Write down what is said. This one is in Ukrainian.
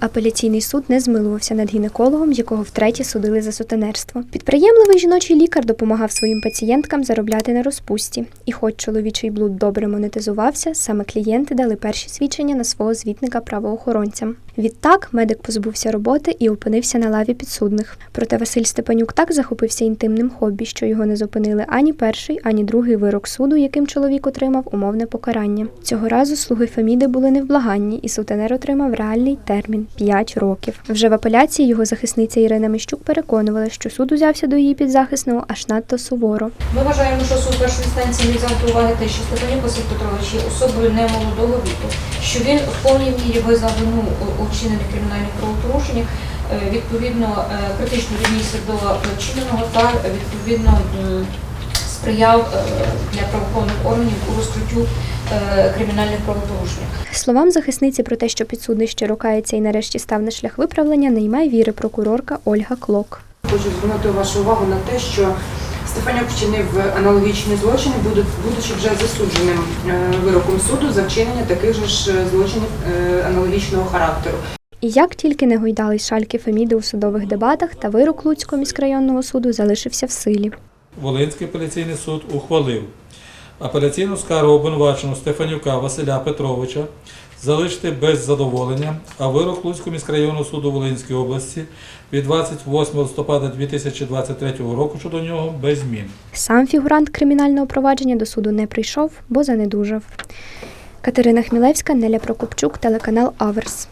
Апеляційний суд не змилувався над гінекологом, якого втретє судили за сутенерство. Підприємливий жіночий лікар допомагав своїм пацієнткам заробляти на розпусті. І хоч чоловічий блуд добре монетизувався, саме клієнти дали перші свідчення на свого звітника правоохоронцям. Відтак медик позбувся роботи і опинився на лаві підсудних. Проте Василь Степанюк так захопився інтимним хобі, що його не зупинили ані перший, ані другий вирок суду, яким чоловік отримав умовне покарання. Цього разу слуги Феміди були невблаганні, і сутенер отримав реальний термін 5 років. Вже в апеляції його захисниця Ірина Міщук переконувала, що суд узявся до її підзахисного аж надто суворо. Ми вважаємо, що суд першої інстанції не взяв до уваги те, що Степанюк Василь Петрович є особою немолодого віку, що він в повній мірі визнав вину у- вчинених кримінальних правопорушеннях, е, відповідно е, критично віднісся до вчиненого та відповідно сприяв е, для правоохоронних органів у розкриттю кримінальних правопорушень. Словам захисниці про те, що підсудний щиро кається і нарешті став на шлях виправлення, не ймає віри прокурорка Ольга Клок. Хочу звернути вашу увагу на те, що Стефанюк вчинив аналогічні злочини, буду- будучи вже засудженим е, вироком суду за вчинення таких же ж злочинів е, аналогічного характеру. І як тільки не гойдались шальки Феміди у судових дебатах, та вирок Луцького міськрайонного суду залишився в силі. Волинський апеляційний суд ухвалив апеляційну скаргу обвинуваченого Стефанюка Василя Петровича залишити без задоволення, а вирок Луцького міськрайонного суду Волинської області від 28 листопада 2023 року щодо нього без змін. Сам фігурант кримінального провадження до суду не прийшов, бо занедужав. Катерина Хмілевська, Неля Прокопчук, телеканал Аверс.